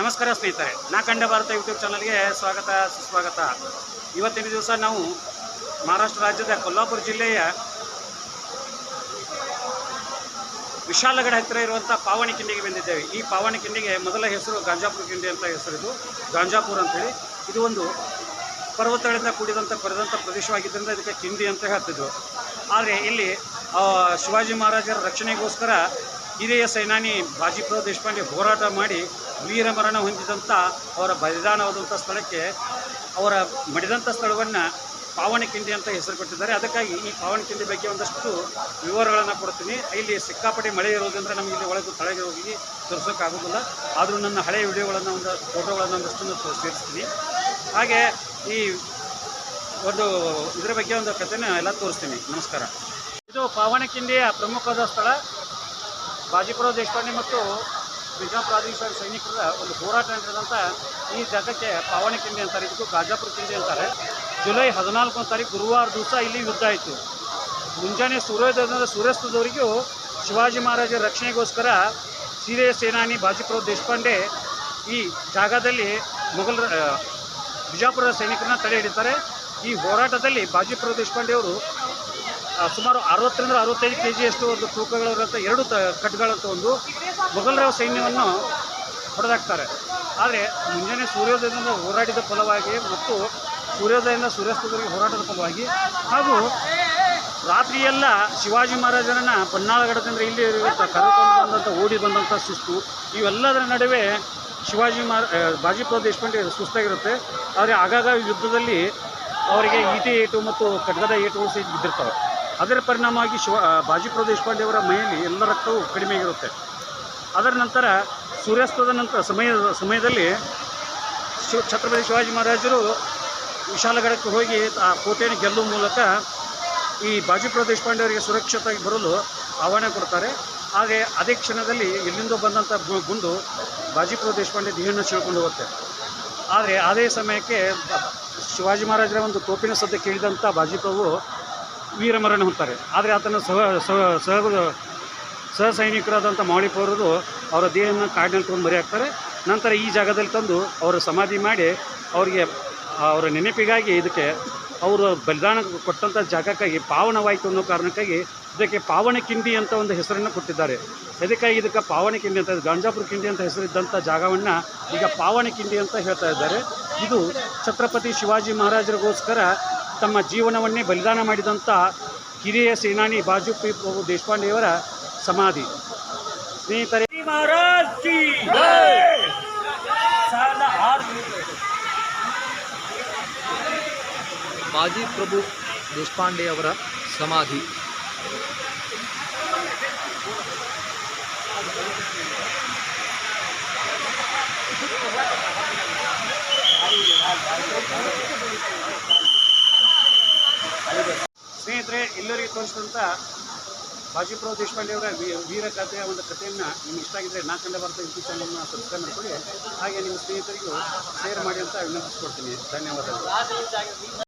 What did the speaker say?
ನಮಸ್ಕಾರ ಸ್ನೇಹಿತರೆ, ನಾ ಕಂಡ ಭಾರತ ಯೂಟ್ಯೂಬ್ ಚಾನಲ್ಗೆ ಸ್ವಾಗತ, ಸುಸ್ವಾಗತ. ಇವತ್ತಿನ ದಿವಸ ನಾವು ಮಹಾರಾಷ್ಟ್ರ ರಾಜ್ಯದ ಕೊಲ್ಲಾಪುರ ಜಿಲ್ಲೆಯ ವಿಶಾಲಗಡ ಹತ್ತಿರ ಇರುವಂಥ ಪಾವಣಿ ಕಿಂಡಿಗೆ ಬಂದಿದ್ದೇವೆ. ಈ ಪಾವಣಿ ಕಿಂಡಿಗೆ ಮೊದಲ ಹೆಸರು ಗಾಂಜಾಪುರ ಕಿಂಡಿ ಅಂತ ಹೆಸರಿದ್ದು ಗಾಂಜಾಪುರ ಅಂತೇಳಿ. ಇದು ಒಂದು ಪರ್ವತಗಳಿಂದ ಕೂಡಿದಂಥ ಕೊರೆದಂಥ ಪ್ರದೇಶವಾಗಿದ್ದರಿಂದ ಇದಕ್ಕೆ ಕಿಂಡಿ ಅಂತ ಹೇಳ್ತಿದ್ರು. ಆದರೆ ಇಲ್ಲಿ ಶಿವಾಜಿ ಮಹಾರಾಜರ ರಕ್ಷಣೆಗೋಸ್ಕರ ಹಿರಿಯ ಸೇನಾನಿ ಬಾಜಿಪ್ರಾವ್ ದೇಶಪಾಂಡೆ ಹೋರಾಟ ಮಾಡಿ ವೀರಮರಣ ಹೊಂದಿದಂಥ ಅವರ ಬಲಿದಾನವಾದಂಥ ಸ್ಥಳಕ್ಕೆ ಅವರ ಮಡಿದಂಥ ಸ್ಥಳವನ್ನು ಪಾವನಕಿಂಡಿ ಅಂತ ಹೆಸರು ಕೊಟ್ಟಿದ್ದಾರೆ. ಅದಕ್ಕಾಗಿ ಈ ಪಾವನಕಿಂಡಿ ಬಗ್ಗೆ ಒಂದಷ್ಟು ವಿವರಗಳನ್ನು ಕೊಡ್ತೀನಿ. ಇಲ್ಲಿ ಸಿಕ್ಕಾಪಟ್ಟೆ ಮಳೆ ಇರೋದ್ರಿಂದ ನಮಗೆ ಇಲ್ಲಿ ಒಳಗೆ ತಳಗೆ ಹೋಗಿ ತೋರಿಸೋಕ್ಕಾಗೋದಿಲ್ಲ ಆದರೂ ನನ್ನ ಹಳೆಯ ವಿಡಿಯೋಗಳನ್ನು ಒಂದು, ಫೋಟೋಗಳನ್ನು ಒಂದಷ್ಟು ಸೇರಿಸ್ತೀನಿ. ಹಾಗೆ ಈ ಒಂದು ಇದರ ಬಗ್ಗೆ ಒಂದು ಕಥೆನ ಎಲ್ಲ ತೋರಿಸ್ತೀನಿ. ನಮಸ್ಕಾರ. ಇದು ಪಾವನಕಿಂಡಿಯ ಪ್ರಮುಖವಾದ ಸ್ಥಳ. ಬಾಜಿಪುರ ದೇಶಪಾಂಡೆ ಮತ್ತು ಬಿಜಾಪುರಾಧೀಶ್ವರ ಸೈನಿಕರ ಒಂದು ಹೋರಾಟ ನಡೆದಂಥ ಈ ಜಾಗಕ್ಕೆ ಪಾವಣಿ ಕಿಂಡಿ ಅಂತಾರೆ ಇದಕ್ಕೂ ಗಾಜಾಪುರ ಕಿಂಡಿ ಅಂತಾರೆ. ಜುಲೈ ಹದಿನಾಲ್ಕನೇ ತಾರೀಕು ಗುರುವಾರ ದಿವಸ ಇಲ್ಲಿ ಯುದ್ಧ ಆಯಿತು. ಮುಂಜಾನೆ ಸೂರ್ಯೋದಯದಿಂದ ಸೂರ್ಯಾಸ್ತದವರೆಗೂ ಶಿವಾಜಿ ಮಹಾರಾಜರ ರಕ್ಷಣೆಗೋಸ್ಕರ ಹಿರಿಯ ಸೇನಾನಿ ಬಾಜಿಪುರ ದೇಶಪಾಂಡೆ ಈ ಜಾಗದಲ್ಲಿ ಮೊಘಲ್ ಬಿಜಾಪುರದ ಸೈನಿಕರನ್ನ ತಡೆ ಹಿಡಿತಾರೆ. ಈ ಹೋರಾಟದಲ್ಲಿ ಬಾಜಿಪುರ ದೇಶಪಾಂಡೆಯವರು ಆ, ಸುಮಾರು ಅರವತ್ತರಿಂದ ಅರವತ್ತೈದು ಕೆ ಜಿಯಷ್ಟು ಒಂದು ತೂಕಗಳಿರುತ್ತೆ ಎರಡು ತ, ಕಟ್ಗಳಂತ ಒಂದು ಮೊಘಲರ ಸೈನ್ಯವನ್ನು ಹೊಡೆದಾಕ್ತಾರೆ. ಆದರೆ ಮುಂಜಾನೆ ಸೂರ್ಯೋದಯದಿಂದ ಹೋರಾಡಿದ ಫಲವಾಗಿ ಮತ್ತು ಸೂರ್ಯೋದಯದಿಂದ ಸೂರ್ಯಾಸ್ತದವರೆಗೆ ಹೋರಾಟದ ಫಲವಾಗಿ ಹಾಗೂ ರಾತ್ರಿಯೆಲ್ಲ ಶಿವಾಜಿ ಮಹಾರಾಜರನ್ನ ಪನ್ನಾಳಗಡದಿಂದ ಇಲ್ಲಿ ಕರೆದುಕೊಂಡು ಬಂದಂಥ ಓಡಿ ಬಂದಂಥ ಶಿಸ್ತು, ಇವೆಲ್ಲದರ ನಡುವೆ ಶಿವಾಜಿ ಮಹಾರ ಬಾಜಿಪುರ ದೇಶಪಾಂಡೆ ಸುಸ್ತಾಗಿರುತ್ತೆ. ಆದರೆ ಆಗಾಗ ಯುದ್ಧದಲ್ಲಿ ಅವರಿಗೆ ಈಟಿ ಏಟು ಮತ್ತು ಖಡ್ಗದ ಏಟುಗಳು ಸಹಿತ ಬಿದ್ದಿರ್ತವೆ. ಅದರ ಪರಿಣಾಮವಾಗಿ ಶಿವ ಬಾಜಿ ಪ್ರದೇಶ ದೇಶಪಾಂಡೆ ಅವರ ಮೈಯಲ್ಲಿ ಎಲ್ಲ ರಕ್ತವು ಕಡಿಮೆಯಾಗಿರುತ್ತೆ ಅದರ ನಂತರ ಸೂರ್ಯಾಸ್ತದ ನಂತರ ಸಮಯ, ಸಮಯದಲ್ಲಿ ಶಿವ ಛತ್ರಪತಿ ಶಿವಾಜಿ ಮಹಾರಾಜರು ವಿಶಾಲಗಡಕ್ಕೆ ಹೋಗಿ ಆ ಕೋಟೆಯನ್ನು ಗೆಲ್ಲುವ ಮೂಲಕ ಈ ಬಾಜಿಪುರ ದೇಶಪಾಂಡೆ ಅವರಿಗೆ ಸುರಕ್ಷಿತವಾಗಿ ಬರಲು ಆಹ್ವಾನ ಕೊಡ್ತಾರೆ. ಹಾಗೆ ಅದೇ ಕ್ಷಣದಲ್ಲಿ ಎಲ್ಲಿಂದ ಬಂದಂಥ ಗುಂಡು ಬಾಜಿಪುರ ದೇಶಪಾಂಡೆ ದೇಹವನ್ನು ಸೇಳ್ಕೊಂಡು ಹೋಗುತ್ತೆ. ಆದರೆ ಅದೇ ಸಮಯಕ್ಕೆ ಶಿವಾಜಿ ಮಹಾರಾಜರ ಒಂದು ತೋಪಿನ ಸದ್ಯ ಕೇಳಿದಂಥ ಬಾಜಿಪ್ರಭು ವೀರಮರಣ ಹೊಂತಾರೆ ಆದರೆ ಆತನ ಸಹ ಸಹ ಸಹ ಸಹ ಸೈನಿಕರಾದಂಥ ಅವರ ದೇಹವನ್ನು ಕಾಡಿನಲ್ಲಿ ತೊಗೊಂಡು ಮರಿ ಹಾಕ್ತಾರೆ. ನಂತರ ಈ ಜಾಗದಲ್ಲಿ ತಂದು ಅವರ ಸಮಾಧಿ ಮಾಡಿ ಅವರಿಗೆ, ಅವರ ನೆನಪಿಗಾಗಿ ಇದಕ್ಕೆ ಅವರು ಬಲಿದಾನ ಕೊಟ್ಟಂಥ ಜಾಗಕ್ಕಾಗಿ ಪಾವನವಾಯಿತು ಅನ್ನೋ ಕಾರಣಕ್ಕಾಗಿ ಇದಕ್ಕೆ ಪಾವನ ಕಿಂಡಿ ಅಂತ ಒಂದು ಹೆಸರನ್ನು ಕೊಟ್ಟಿದ್ದಾರೆ. ಅದಕ್ಕಾಗಿ ಇದಕ್ಕೆ ಪಾವನ ಕಿಂಡಿ ಅಂತ, ಗಾಂಜಾಪುರ ಕಿಂಡಿ ಅಂತ ಹೆಸರಿದ್ದಂಥ ಜಾಗವನ್ನು ಈಗ ಪಾವನ ಕಿಂಡಿ ಅಂತ ಹೇಳ್ತಾ ಇದ್ದಾರೆ. ಇದು ಛತ್ರಪತಿ ಶಿವಾಜಿ ಮಹಾರಾಜರಿಗೋಸ್ಕರ ತಮ್ಮ ಜೀವನವನ್ನೇ ಬಲಿದಾನ ಮಾಡಿದಂಥ ಹಿರಿಯ ಸೇನಾನಿ ಬಾಜುಪಿ ಪ್ರಭು ದೇಶಪಾಂಡೆಯವರ ಸಮಾಧಿ. ಸ್ನೇಹಿತರೆ ಬಾಜಿ ಪ್ರಭು ದೇಶಪಾಂಡೆಯವರ ಸಮಾಧಿ ಸ್ನೇಹಿತರೆ ಎಲ್ಲರಿಗೂ ತೋರಿಸಿದಂಥ ದೇಶಪಾಂಡೆ ಅವರ ವೀರ ಕಥೆಯ ಒಂದು ಕಥೆಯನ್ನು ನಿಮ್ಗೆ ಇಷ್ಟ ಆಗಿದ್ದರೆ ನಾ ಕಂಡ ಭಾರತ ಯೂಟ್ಯೂಬ್ ಚಾನಲ್ನ ಸಬ್ಸ್ಕ್ರೈಬ್ ಮಾಡ್ಕೊಳ್ಳಿ. ಹಾಗೆ ನಿಮ್ಮ ಸ್ನೇಹಿತರಿಗೂ ಶೇರ್ ಮಾಡಿ ಅಂತ ವಿನಂತಿಸ್ಕೊಡ್ತೀನಿ. ಧನ್ಯವಾದಗಳು.